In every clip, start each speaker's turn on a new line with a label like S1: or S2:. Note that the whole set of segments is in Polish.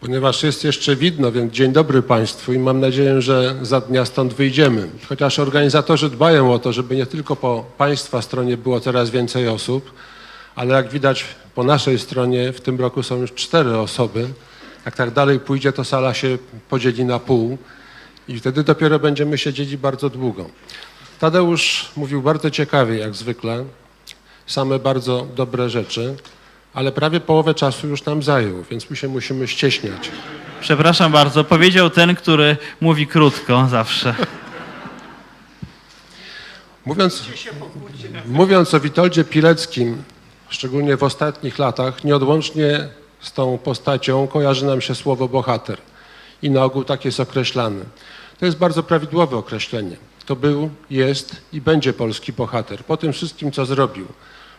S1: Ponieważ jest jeszcze widno, więc dzień dobry Państwu i mam nadzieję, że za dnia stąd wyjdziemy. Chociaż organizatorzy dbają o to, żeby nie tylko po Państwa stronie było coraz więcej osób, ale jak widać po naszej stronie w tym roku są już cztery osoby. Jak tak dalej pójdzie, to sala się podzieli na pół i wtedy dopiero będziemy siedzieli bardzo długo. Tadeusz mówił bardzo ciekawie, jak zwykle, same bardzo dobre rzeczy, ale prawie połowę czasu już nam zajął, więc my się musimy ścieśniać.
S2: Przepraszam bardzo, powiedział ten, który mówi krótko zawsze.
S1: Mówiąc, mówiąc o Witoldzie Pileckim, szczególnie w ostatnich latach, nieodłącznie z tą postacią kojarzy nam się słowo bohater. I na ogół tak jest określany. To jest bardzo prawidłowe określenie. To był, jest i będzie polski bohater. Po tym wszystkim, co zrobił,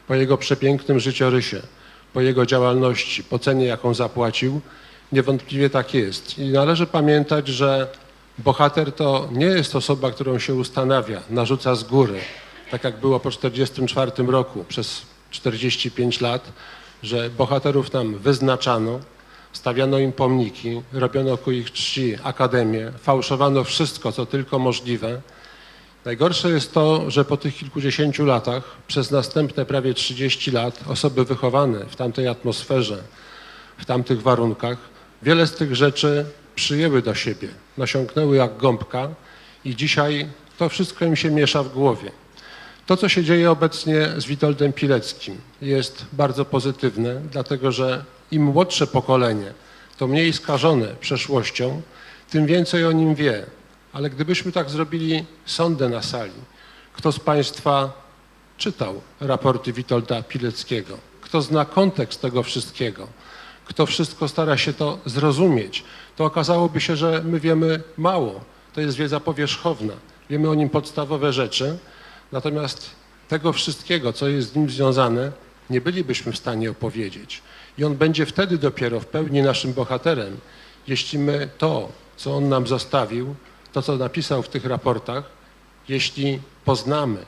S1: po jego przepięknym życiorysie, po jego działalności, po cenie, jaką zapłacił, niewątpliwie tak jest. I należy pamiętać, że bohater to nie jest osoba, którą się ustanawia, narzuca z góry, tak jak było po 1944 roku przez 45 lat, że bohaterów nam wyznaczano, stawiano im pomniki, robiono ku ich czci akademię, fałszowano wszystko, co tylko możliwe. Najgorsze jest to, że po tych kilkudziesięciu latach, przez następne prawie 30 lat, osoby wychowane w tamtej atmosferze, w tamtych warunkach, wiele z tych rzeczy przyjęły do siebie, nasiąknęły jak gąbka i dzisiaj to wszystko im się miesza w głowie. To, co się dzieje obecnie z Witoldem Pileckim jest bardzo pozytywne, dlatego że im młodsze pokolenie, to mniej skażone przeszłością, tym więcej o nim wie. Ale gdybyśmy tak zrobili sądę na sali, kto z Państwa czytał raporty Witolda Pileckiego? Kto zna kontekst tego wszystkiego? Kto wszystko stara się to zrozumieć? To okazałoby się, że my wiemy mało. To jest wiedza powierzchowna. Wiemy o nim podstawowe rzeczy, natomiast tego wszystkiego, co jest z nim związane, nie bylibyśmy w stanie opowiedzieć. I on będzie wtedy dopiero w pełni naszym bohaterem, jeśli my to, co on nam zostawił, to, co napisał w tych raportach, jeśli poznamy,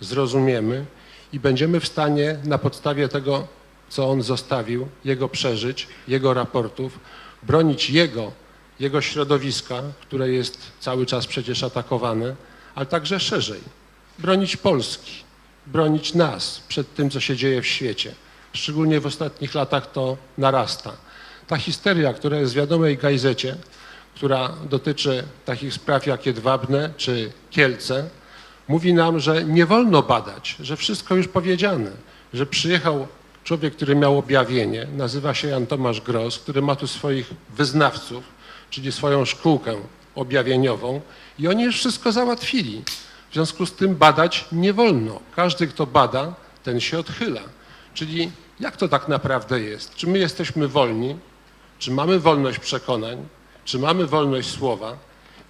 S1: zrozumiemy i będziemy w stanie na podstawie tego, co on zostawił, jego przeżyć, jego raportów, bronić jego, jego środowiska, które jest cały czas przecież atakowane, ale także szerzej, bronić Polski, bronić nas przed tym, co się dzieje w świecie. Szczególnie w ostatnich latach to narasta. Ta histeria, która jest w wiadomej gazecie, która dotyczy takich spraw jak Jedwabne czy Kielce, mówi nam, że nie wolno badać, że wszystko już powiedziane, że przyjechał człowiek, który miał objawienie, nazywa się Jan Tomasz Gross, który ma tu swoich wyznawców, czyli swoją szkółkę objawieniową i oni już wszystko załatwili. W związku z tym badać nie wolno. Każdy, kto bada, ten się odchyla. Czyli jak to tak naprawdę jest? Czy my jesteśmy wolni? Czy mamy wolność przekonań? Czy mamy wolność słowa?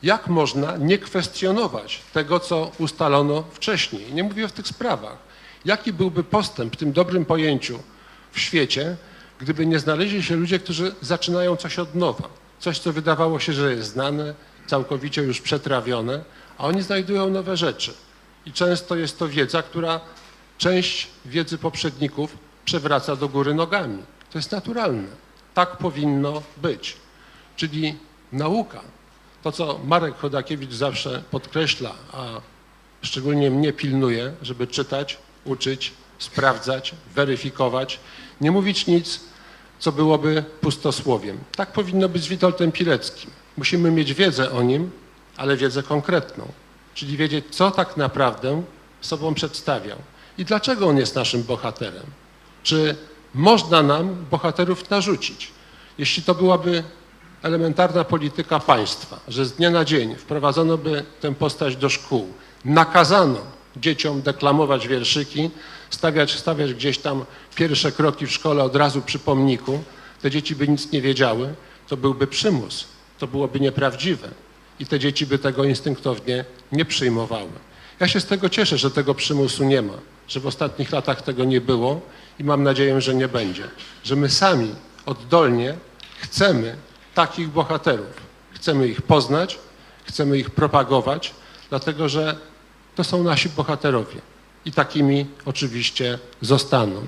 S1: Jak można nie kwestionować tego, co ustalono wcześniej? Nie mówię o tych sprawach. Jaki byłby postęp w tym dobrym pojęciu w świecie, gdyby nie znaleźli się ludzie, którzy zaczynają coś od nowa? Coś, co wydawało się, że jest znane, całkowicie już przetrawione, a oni znajdują nowe rzeczy. I często jest to wiedza, która część wiedzy poprzedników przewraca do góry nogami. To jest naturalne. Tak powinno być. Czyli nauka, to co Marek Chodakiewicz zawsze podkreśla, a szczególnie mnie pilnuje, żeby czytać, uczyć, sprawdzać, weryfikować, nie mówić nic, co byłoby pustosłowiem. Tak powinno być z Witoldem Pileckim. Musimy mieć wiedzę o nim, ale wiedzę konkretną, czyli wiedzieć, co tak naprawdę sobą przedstawiał i dlaczego on jest naszym bohaterem. Czy można nam bohaterów narzucić? Jeśli to byłaby elementarna polityka państwa, że z dnia na dzień wprowadzono by tę postać do szkół, nakazano dzieciom deklamować wierszyki, stawiać, stawiać gdzieś tam pierwsze kroki w szkole od razu przy pomniku, te dzieci by nic nie wiedziały, to byłby przymus, to byłoby nieprawdziwe. I te dzieci by tego instynktownie nie przyjmowały. Ja się z tego cieszę, że tego przymusu nie ma, że w ostatnich latach tego nie było i mam nadzieję, że nie będzie, że my sami oddolnie chcemy takich bohaterów. Chcemy ich poznać, chcemy ich propagować, dlatego że to są nasi bohaterowie i takimi oczywiście zostaną.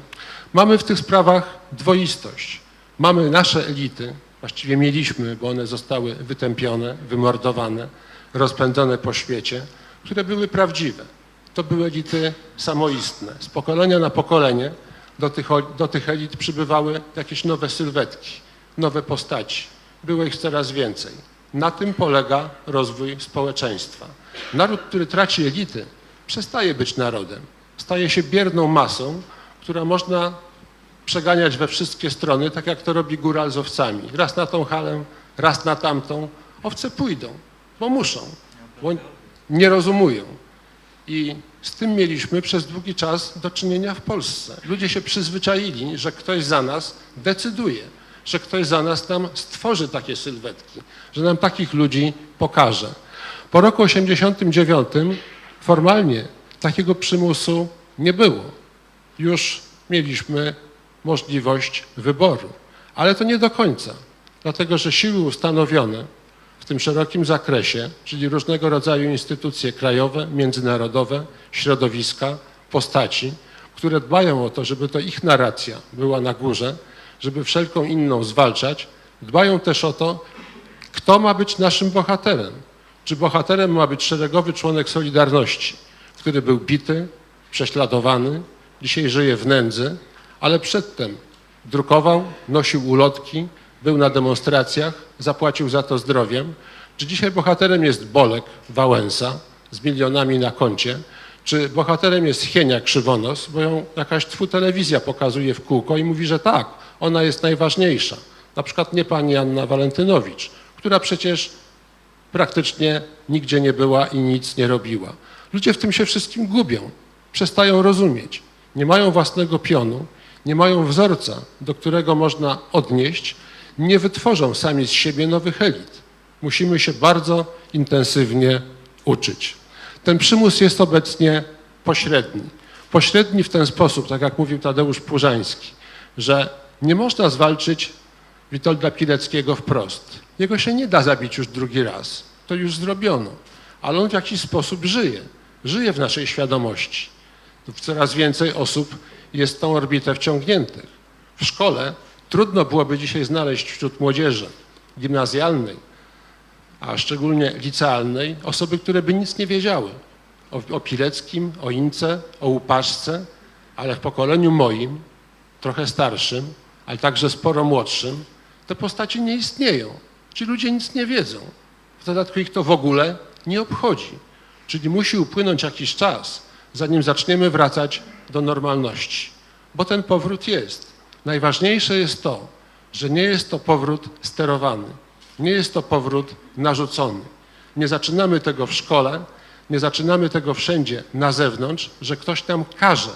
S1: Mamy w tych sprawach dwoistość. Mamy nasze elity, właściwie mieliśmy, bo one zostały wytępione, wymordowane, rozpędzone po świecie, które były prawdziwe. To były elity samoistne. Z pokolenia na pokolenie do tych, do tych elit przybywały jakieś nowe sylwetki, nowe postaci. Było ich coraz więcej. Na tym polega rozwój społeczeństwa. Naród, który traci elity, przestaje być narodem. Staje się bierną masą, która można przeganiać we wszystkie strony, tak jak to robi góral z owcami. Raz na tą halę, raz na tamtą. Owce pójdą, bo muszą, bo nie rozumują. I z tym mieliśmy przez długi czas do czynienia w Polsce. Ludzie się przyzwyczaili, że ktoś za nas decyduje, że ktoś za nas nam stworzy takie sylwetki, że nam takich ludzi pokaże. Po roku 1989 formalnie takiego przymusu nie było. Już mieliśmy możliwość wyboru, ale to nie do końca, dlatego że siły ustanowione w tym szerokim zakresie, czyli różnego rodzaju instytucje krajowe, międzynarodowe, środowiska, postaci, które dbają o to, żeby to ich narracja była na górze, żeby wszelką inną zwalczać, dbają też o to, kto ma być naszym bohaterem. Czy bohaterem ma być szeregowy członek Solidarności, który był bity, prześladowany, dzisiaj żyje w nędzy, ale przedtem drukował, nosił ulotki, był na demonstracjach, zapłacił za to zdrowiem. Czy dzisiaj bohaterem jest Bolek Wałęsa z milionami na koncie, czy bohaterem jest Hienia Krzywonos, bo ją jakaś twu telewizja pokazuje w kółko i mówi, że tak, ona jest najważniejsza. Na przykład nie pani Anna Walentynowicz, która przecież praktycznie nigdzie nie była i nic nie robiła. Ludzie w tym się wszystkim gubią, przestają rozumieć, nie mają własnego pionu, nie mają wzorca, do którego można odnieść, nie wytworzą sami z siebie nowych elit. Musimy się bardzo intensywnie uczyć. Ten przymus jest obecnie pośredni. Pośredni w ten sposób, tak jak mówił Tadeusz Płużański, że nie można zwalczyć Witolda Pileckiego wprost. Jego się nie da zabić już drugi raz. To już zrobiono. Ale on w jakiś sposób żyje. Żyje w naszej świadomości. Coraz więcej osób jest w tą orbitę wciągniętych. W szkole trudno byłoby dzisiaj znaleźć wśród młodzieży gimnazjalnej, a szczególnie licealnej, osoby, które by nic nie wiedziały o, o Pileckim, o Ince, o Łupaszce, ale w pokoleniu moim, trochę starszym, ale także sporo młodszym, te postaci nie istnieją. Ci ludzie nic nie wiedzą. W dodatku ich to w ogóle nie obchodzi. Czyli musi upłynąć jakiś czas, zanim zaczniemy wracać do normalności. Bo ten powrót jest. Najważniejsze jest to, że nie jest to powrót sterowany. Nie jest to powrót narzucony. Nie zaczynamy tego w szkole, nie zaczynamy tego wszędzie na zewnątrz, że ktoś nam każe,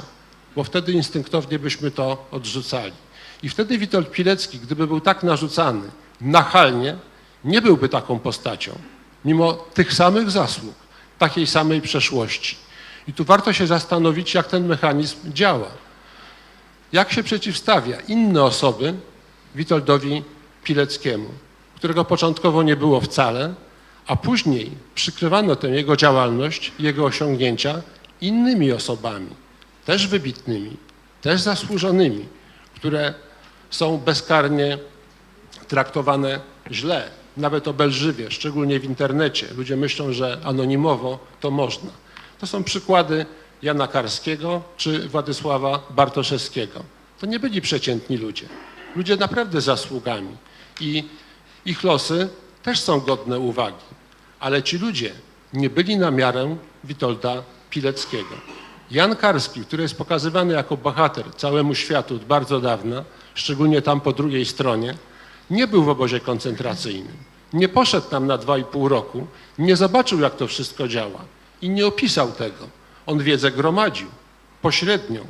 S1: bo wtedy instynktownie byśmy to odrzucali. I wtedy Witold Pilecki, gdyby był tak narzucany nachalnie, nie byłby taką postacią, mimo tych samych zasług, takiej samej przeszłości. I tu warto się zastanowić, jak ten mechanizm działa. Jak się przeciwstawia inne osoby Witoldowi Pileckiemu, którego początkowo nie było wcale, a później przykrywano tę jego działalność, jego osiągnięcia innymi osobami, też wybitnymi, też zasłużonymi, które są bezkarnie traktowane źle, nawet obelżywie, szczególnie w internecie. Ludzie myślą, że anonimowo to można. To są przykłady Jana Karskiego czy Władysława Bartoszewskiego. To nie byli przeciętni ludzie. Ludzie naprawdę zasługami i ich losy też są godne uwagi. Ale ci ludzie nie byli na miarę Witolda Pileckiego. Jan Karski, który jest pokazywany jako bohater całemu światu od bardzo dawna, szczególnie tam po drugiej stronie, nie był w obozie koncentracyjnym. Nie poszedł tam na dwa i pół roku, nie zobaczył, jak to wszystko działa i nie opisał tego. On wiedzę gromadził pośrednią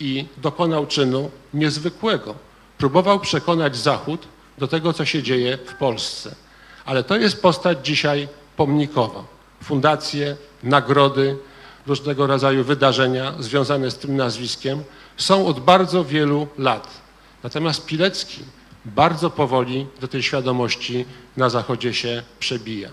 S1: i dokonał czynu niezwykłego. Próbował przekonać Zachód do tego, co się dzieje w Polsce. Ale to jest postać dzisiaj pomnikowa. Fundacje, nagrody, różnego rodzaju wydarzenia związane z tym nazwiskiem są od bardzo wielu lat. Natomiast Pilecki bardzo powoli do tej świadomości na Zachodzie się przebija.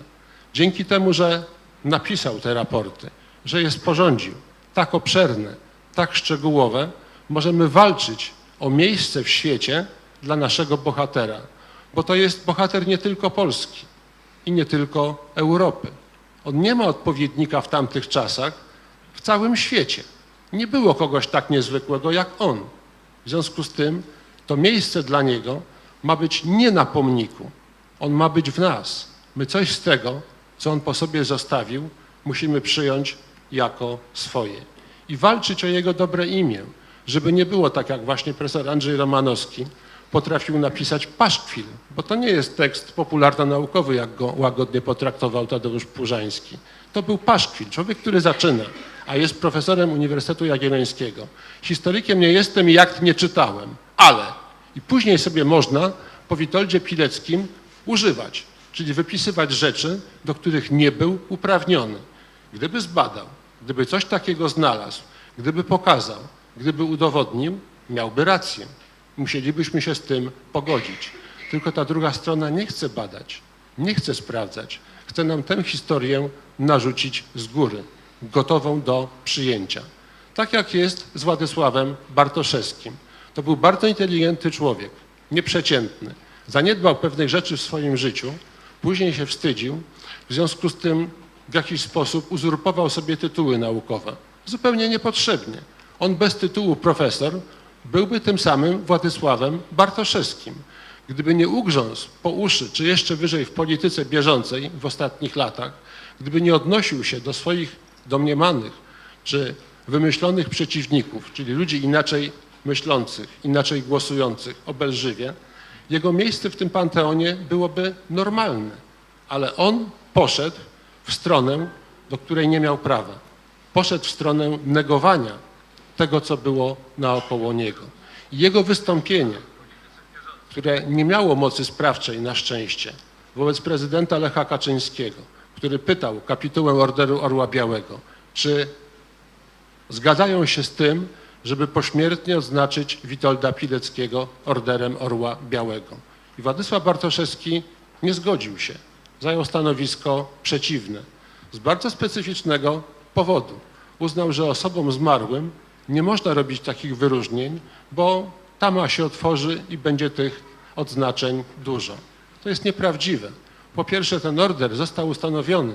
S1: Dzięki temu, że napisał te raporty, że je sporządził, tak obszerne, tak szczegółowe, możemy walczyć o miejsce w świecie dla naszego bohatera. bo to jest bohater nie tylko Polski i nie tylko Europy. On nie ma odpowiednika w tamtych czasach w całym świecie. Nie było kogoś tak niezwykłego jak on. W związku z tym to miejsce dla niego ma być nie na pomniku, on ma być w nas. My coś z tego, co on po sobie zostawił, musimy przyjąć jako swoje i walczyć o jego dobre imię, żeby nie było tak, jak właśnie profesor Andrzej Romanowski potrafił napisać paszkwil, bo to nie jest tekst popularno-naukowy, jak go łagodnie potraktował Tadeusz Purzański. To był paszkwil, człowiek, który zaczyna, a jest profesorem Uniwersytetu Jagiellońskiego. Historykiem nie jestem i akt nie czytałem, ale i później sobie można po Witoldzie Pileckim używać, czyli wypisywać rzeczy, do których nie był uprawniony. Gdyby zbadał, gdyby coś takiego znalazł, gdyby pokazał, gdyby udowodnił, miałby rację. Musielibyśmy się z tym pogodzić. Tylko ta druga strona nie chce badać, nie chce sprawdzać. Chce nam tę historię narzucić z góry, gotową do przyjęcia. Tak jak jest z Władysławem Bartoszewskim. To był bardzo inteligentny człowiek, nieprzeciętny. Zaniedbał pewnych rzeczy w swoim życiu, później się wstydził, w związku z tym w jakiś sposób uzurpował sobie tytuły naukowe. Zupełnie niepotrzebnie. On bez tytułu profesor byłby tym samym Władysławem Bartoszewskim. Gdyby nie ugrzązł po uszy, czy jeszcze wyżej w polityce bieżącej w ostatnich latach, gdyby nie odnosił się do swoich domniemanych czy wymyślonych przeciwników, czyli ludzi inaczej myślących, inaczej głosujących obelżywie, jego miejsce w tym panteonie byłoby normalne. Ale on poszedł w stronę, do której nie miał prawa. Poszedł w stronę negowania tego, co było naokoło niego. I jego wystąpienie, które nie miało mocy sprawczej na szczęście, wobec prezydenta Lecha Kaczyńskiego, który pytał kapitułę Orderu Orła Białego, czy zgadzają się z tym, żeby pośmiertnie odznaczyć Witolda Pileckiego Orderem Orła Białego. I Władysław Bartoszewski nie zgodził się. Zajął stanowisko przeciwne. Z bardzo specyficznego powodu. Uznał, że osobom zmarłym nie można robić takich wyróżnień, bo tama się otworzy i będzie tych odznaczeń dużo. To jest nieprawdziwe. Po pierwsze, ten order został ustanowiony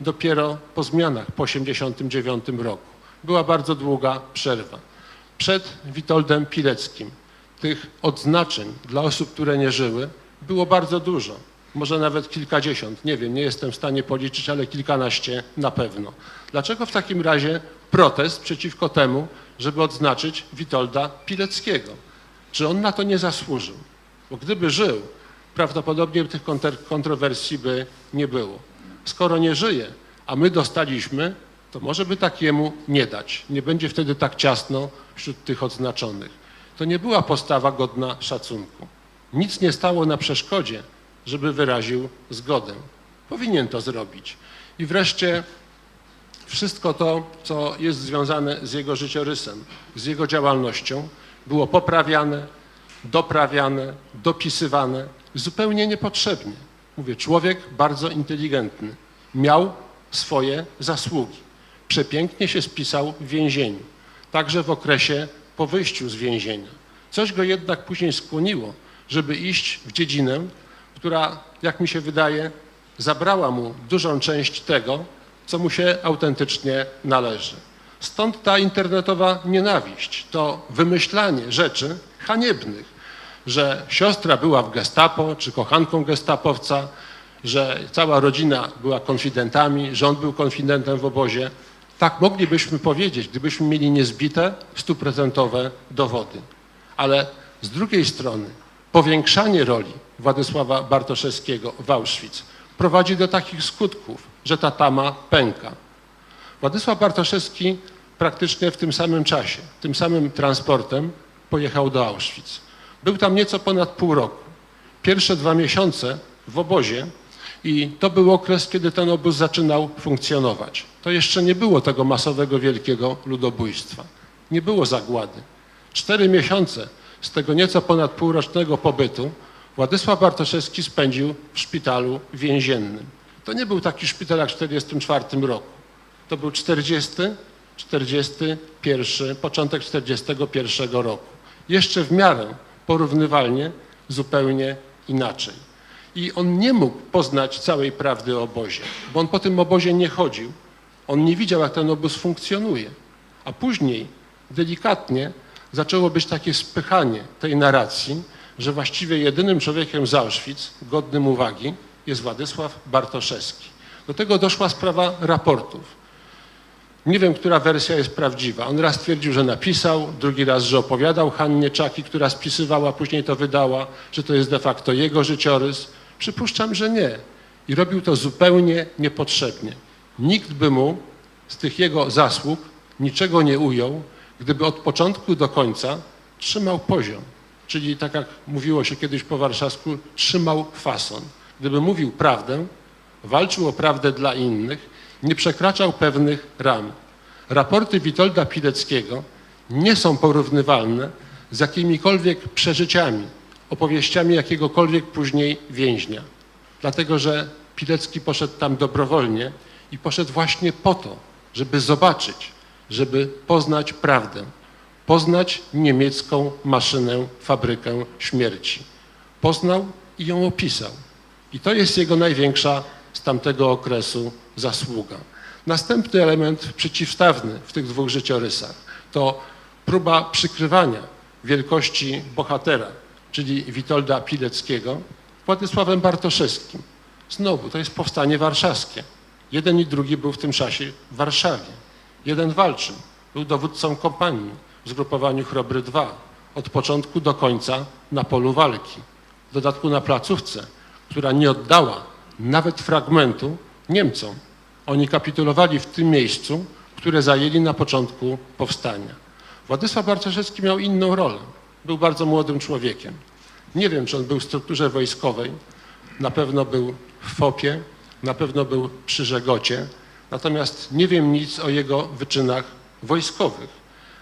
S1: dopiero po zmianach po 1989 roku. Była bardzo długa przerwa. Przed Witoldem Pileckim tych odznaczeń dla osób, które nie żyły, było bardzo dużo. Może nawet kilkadziesiąt, nie wiem, nie jestem w stanie policzyć, ale kilkanaście na pewno. Dlaczego w takim razie protest przeciwko temu, żeby odznaczyć Witolda Pileckiego? Czy on na to nie zasłużył? Bo gdyby żył, prawdopodobnie tych kontrowersji by nie było. Skoro nie żyje, a my dostaliśmy, to może by takiemu nie dać. Nie będzie wtedy tak ciasno wśród tych odznaczonych. To nie była postawa godna szacunku. Nic nie stało na przeszkodzie, żeby wyraził zgodę. Powinien to zrobić. I wreszcie wszystko to, co jest związane z jego życiorysem, z jego działalnością, było poprawiane, doprawiane, dopisywane zupełnie niepotrzebnie. Mówię, człowiek bardzo inteligentny, miał swoje zasługi. Przepięknie się spisał w więzieniu, także w okresie po wyjściu z więzienia. Coś go jednak później skłoniło, żeby iść w dziedzinę, która, jak mi się wydaje, zabrała mu dużą część tego, co mu się autentycznie należy. Stąd ta internetowa nienawiść, to wymyślanie rzeczy haniebnych, że siostra była w gestapo, czy kochanką gestapowca, że cała rodzina była konfidentami, że on był konfidentem w obozie. Tak moglibyśmy powiedzieć, gdybyśmy mieli niezbite, stuprocentowe dowody. Ale z drugiej strony powiększanie roli Władysława Bartoszewskiego w Auschwitz prowadzi do takich skutków, że ta tama pęka. Władysław Bartoszewski praktycznie w tym samym czasie, tym samym transportem pojechał do Auschwitz. Był tam nieco ponad pół roku. Pierwsze dwa miesiące w obozie i to był okres, kiedy ten obóz zaczynał funkcjonować. To jeszcze nie było tego masowego, wielkiego ludobójstwa. Nie było zagłady. Cztery miesiące z tego nieco ponad półrocznego pobytu Władysław Bartoszewski spędził w szpitalu więziennym. To nie był taki szpital jak w 1944 roku. To był 40, 41, początek 41 roku. Jeszcze w miarę porównywalnie zupełnie inaczej. I on nie mógł poznać całej prawdy o obozie, bo on po tym obozie nie chodził. On nie widział, jak ten obóz funkcjonuje. A później delikatnie zaczęło być takie spychanie tej narracji, że właściwie jedynym człowiekiem z Auschwitz, godnym uwagi, jest Władysław Bartoszewski. Do tego doszła sprawa raportów. Nie wiem, która wersja jest prawdziwa. On raz twierdził, że napisał, drugi raz, że opowiadał Hannie Czaki, która spisywała, później to wydała, że to jest de facto jego życiorys. Przypuszczam, że nie. I robił to zupełnie niepotrzebnie. Nikt by mu z tych jego zasług niczego nie ujął, gdyby od początku do końca trzymał poziom. Czyli tak jak mówiło się kiedyś po warszawsku, trzymał fason. Gdyby mówił prawdę, walczył o prawdę dla innych, nie przekraczał pewnych ram. Raporty Witolda Pileckiego nie są porównywalne z jakimikolwiek przeżyciami, opowieściami jakiegokolwiek później więźnia. Dlatego, że Pilecki poszedł tam dobrowolnie i poszedł właśnie po to, żeby zobaczyć, żeby poznać prawdę, poznać niemiecką maszynę, fabrykę śmierci. Poznał i ją opisał. I to jest jego największa z tamtego okresu zasługa. Następny element przeciwstawny w tych dwóch życiorysach to próba przykrywania wielkości bohatera, czyli Witolda Pileckiego, Władysławem Bartoszewskim. Znowu, to jest powstanie warszawskie. Jeden i drugi był w tym czasie w Warszawie. Jeden walczył, był dowódcą kompanii w zgrupowaniu Chrobry II od początku do końca na polu walki. W dodatku na placówce, która nie oddała nawet fragmentu Niemcom. Oni kapitulowali w tym miejscu, które zajęli na początku powstania. Władysław Bartoszewski miał inną rolę. Był bardzo młodym człowiekiem. Nie wiem, czy on był w strukturze wojskowej. Na pewno był w FOP-ie, na pewno był przy Żegocie. Natomiast nie wiem nic o jego wyczynach wojskowych.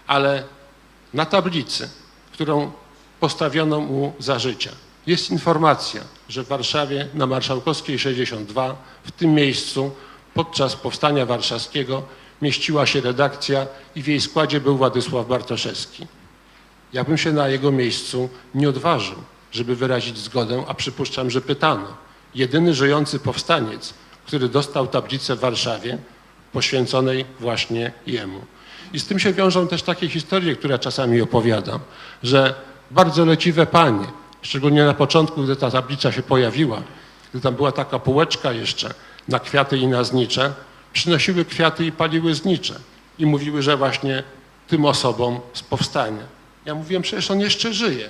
S1: Ale na tablicy, którą postawiono mu za życia, jest informacja, że w Warszawie na Marszałkowskiej 62 w tym miejscu podczas powstania warszawskiego mieściła się redakcja i w jej składzie był Władysław Bartoszewski. Ja bym się na jego miejscu nie odważył, żeby wyrazić zgodę, a przypuszczam, że pytano. Jedyny żyjący powstaniec, który dostał tablicę w Warszawie, poświęconej właśnie jemu. I z tym się wiążą też takie historie, które czasami opowiadam, że bardzo leciwe panie, szczególnie na początku, gdy ta tablica się pojawiła, gdy tam była taka półeczka jeszcze na kwiaty i na znicze, przynosiły kwiaty i paliły znicze i mówiły, że właśnie tym osobom z powstania. Ja mówiłem, przecież on jeszcze żyje.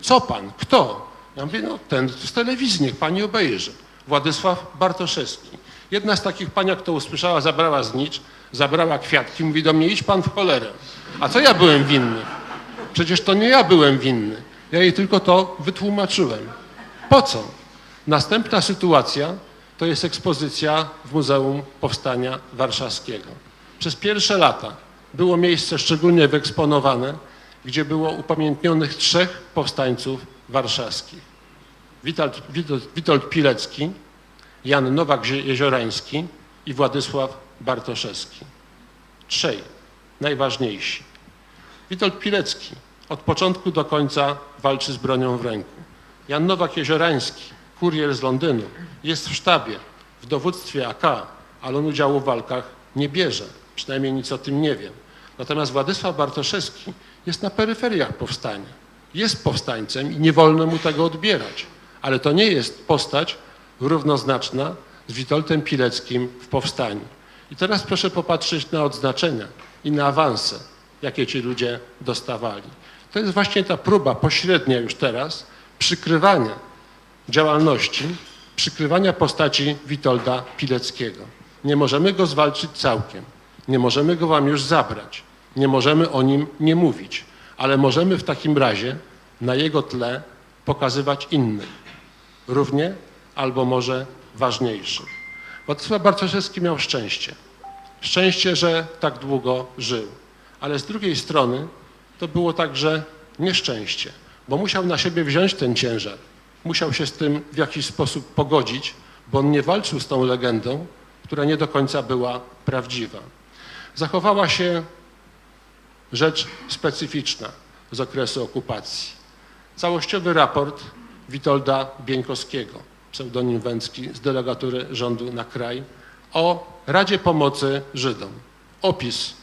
S1: Co pan? Kto? Ja mówię, no ten z telewizji, niech pani obejrzy. Władysław Bartoszewski. Jedna z takich pań, jak to usłyszała, zabrała znicz, zabrała kwiatki, mówi do mnie, idź pan w cholerę. A co ja byłem winny? Przecież to nie ja byłem winny. Ja jej tylko to wytłumaczyłem. Po co? Następna sytuacja to jest ekspozycja w Muzeum Powstania Warszawskiego. Przez pierwsze lata było miejsce szczególnie wyeksponowane, gdzie było upamiętnionych trzech powstańców warszawskich. Witold, Witold, Witold Pilecki, Jan Nowak-Jeziorański i Władysław Bartoszewski. Trzej najważniejsi. Witold Pilecki od początku do końca walczy z bronią w ręku. Jan Nowak-Jeziorański, kurier z Londynu, jest w sztabie, w dowództwie AK, ale on udziału w walkach nie bierze. Przynajmniej nic o tym nie wiem. Natomiast Władysław Bartoszewski jest na peryferiach powstania. Jest powstańcem i nie wolno mu tego odbierać. Ale to nie jest postać równoznaczna z Witoldem Pileckim w powstaniu. I teraz proszę popatrzeć na odznaczenia i na awanse, jakie ci ludzie dostawali. To jest właśnie ta próba pośrednia już teraz przykrywania działalności, przykrywania postaci Witolda Pileckiego. Nie możemy go zwalczyć całkiem. Nie możemy go wam już zabrać. Nie możemy o nim nie mówić. Ale możemy w takim razie na jego tle pokazywać innych. Równie albo może ważniejszych. Władysław Bartoszewski miał szczęście. Szczęście, że tak długo żył. Ale z drugiej strony to było także nieszczęście, bo musiał na siebie wziąć ten ciężar. Musiał się z tym w jakiś sposób pogodzić, bo on nie walczył z tą legendą, która nie do końca była prawdziwa. Zachowała się rzecz specyficzna z okresu okupacji. Całościowy raport Witolda Bieńkowskiego, pseudonim Węcki, z delegatury rządu na kraj, o Radzie Pomocy Żydom. Opis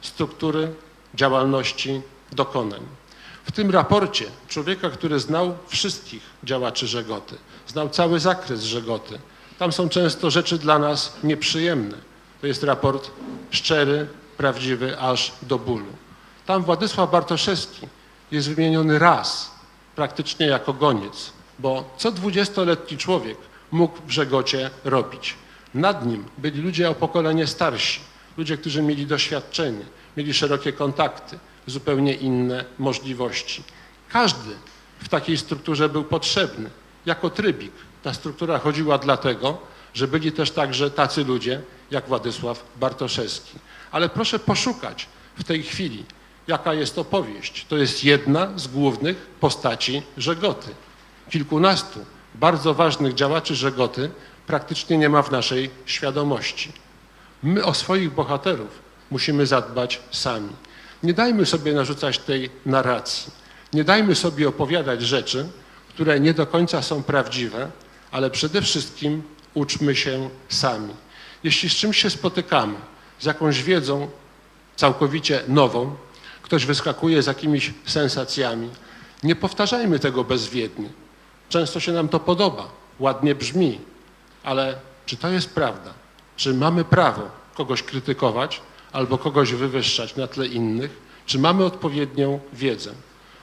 S1: struktury, działalności, dokonań. W tym raporcie człowieka, który znał wszystkich działaczy Żegoty, znał cały zakres Żegoty, tam są często rzeczy dla nas nieprzyjemne. To jest raport szczery, prawdziwy, aż do bólu. Tam Władysław Bartoszewski jest wymieniony raz, praktycznie jako goniec, bo co dwudziestoletni człowiek mógł w Żegocie robić? Nad nim byli ludzie o pokolenie starsi, ludzie, którzy mieli doświadczenie, mieli szerokie kontakty, zupełnie inne możliwości. Każdy w takiej strukturze był potrzebny, jako trybik. Ta struktura chodziła dlatego, że byli też także tacy ludzie, jak Władysław Bartoszewski. Ale proszę poszukać w tej chwili, jaka jest opowieść. To jest jedna z głównych postaci Żegoty. Kilkunastu bardzo ważnych działaczy Żegoty praktycznie nie ma w naszej świadomości. My o swoich bohaterów musimy zadbać sami. Nie dajmy sobie narzucać tej narracji. Nie dajmy sobie opowiadać rzeczy, które nie do końca są prawdziwe, ale przede wszystkim uczmy się sami. Jeśli z czymś się spotykamy, z jakąś wiedzą całkowicie nową, ktoś wyskakuje z jakimiś sensacjami, nie powtarzajmy tego bezwiednie. Często się nam to podoba, ładnie brzmi, ale czy to jest prawda? Czy mamy prawo kogoś krytykować albo kogoś wywyższać na tle innych? Czy mamy odpowiednią wiedzę?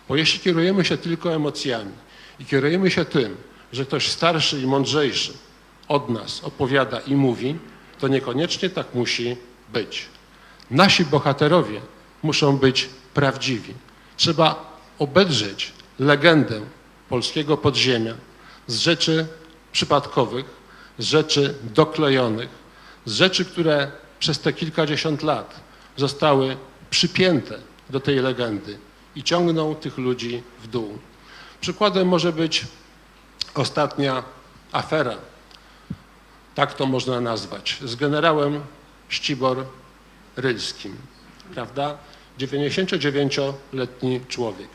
S1: Bo jeśli kierujemy się tylko emocjami i kierujemy się tym, że ktoś starszy i mądrzejszy od nas opowiada i mówi, to niekoniecznie tak musi być. Nasi bohaterowie muszą być prawdziwi. Trzeba obedrzeć legendę polskiego podziemia z rzeczy przypadkowych, z rzeczy doklejonych, z rzeczy, które przez te kilkadziesiąt lat zostały przypięte do tej legendy i ciągną tych ludzi w dół. Przykładem może być ostatnia afera, tak to można nazwać, z generałem Ścibor Rylskim, prawda? 99-letni człowiek.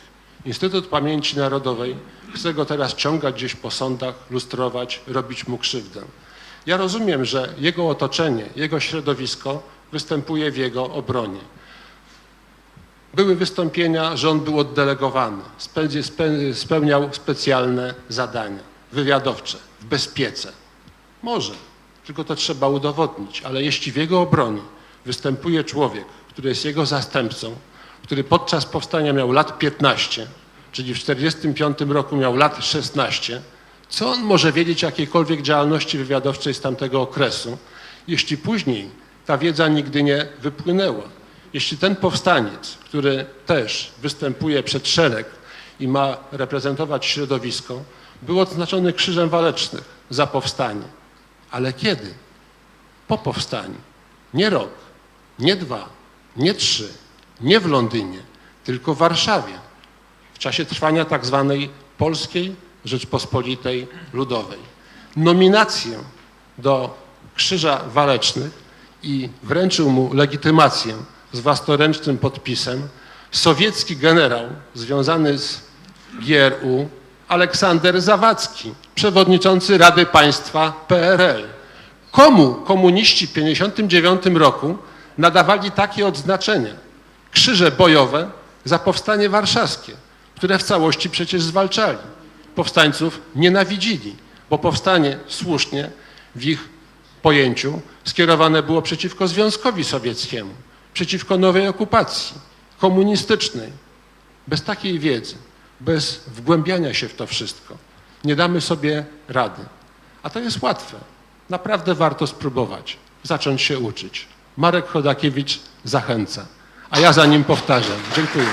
S1: Instytut Pamięci Narodowej chce go teraz ciągać gdzieś po sądach, lustrować, robić mu krzywdę. Ja rozumiem, że jego otoczenie, jego środowisko występuje w jego obronie. Były wystąpienia, że on był oddelegowany, spełnia- spe- spełniał specjalne zadania wywiadowcze w bezpiece. Może, tylko to trzeba udowodnić, ale jeśli w jego obronie występuje człowiek, który jest jego zastępcą, który podczas powstania miał lat 15, czyli w 1945 roku miał lat 16, co on może wiedzieć o jakiejkolwiek działalności wywiadowczej z tamtego okresu, jeśli później ta wiedza nigdy nie wypłynęła? Jeśli ten powstaniec, który też występuje przed szereg i ma reprezentować środowisko, był odznaczony Krzyżem Walecznych za powstanie. Ale kiedy? Po powstaniu. Nie rok, nie dwa, nie trzy, nie w Londynie, tylko w Warszawie w czasie trwania tak zwanej Polskiej Rzeczpospolitej Ludowej. Nominację do Krzyża Walecznych i wręczył mu legitymację z własnoręcznym podpisem sowiecki generał związany z GRU Aleksander Zawadzki, przewodniczący Rady Państwa PRL. Komu komuniści w 1959 roku nadawali takie odznaczenia? Krzyże bojowe za powstanie warszawskie, które w całości przecież zwalczali. Powstańców nienawidzili, bo powstanie słusznie w ich pojęciu skierowane było przeciwko Związkowi Sowieckiemu, przeciwko nowej okupacji komunistycznej. Bez takiej wiedzy, bez wgłębiania się w to wszystko, nie damy sobie rady. A to jest łatwe. Naprawdę warto spróbować, zacząć się uczyć. Marek Chodakiewicz zachęca, a ja za nim powtarzam. Dziękuję.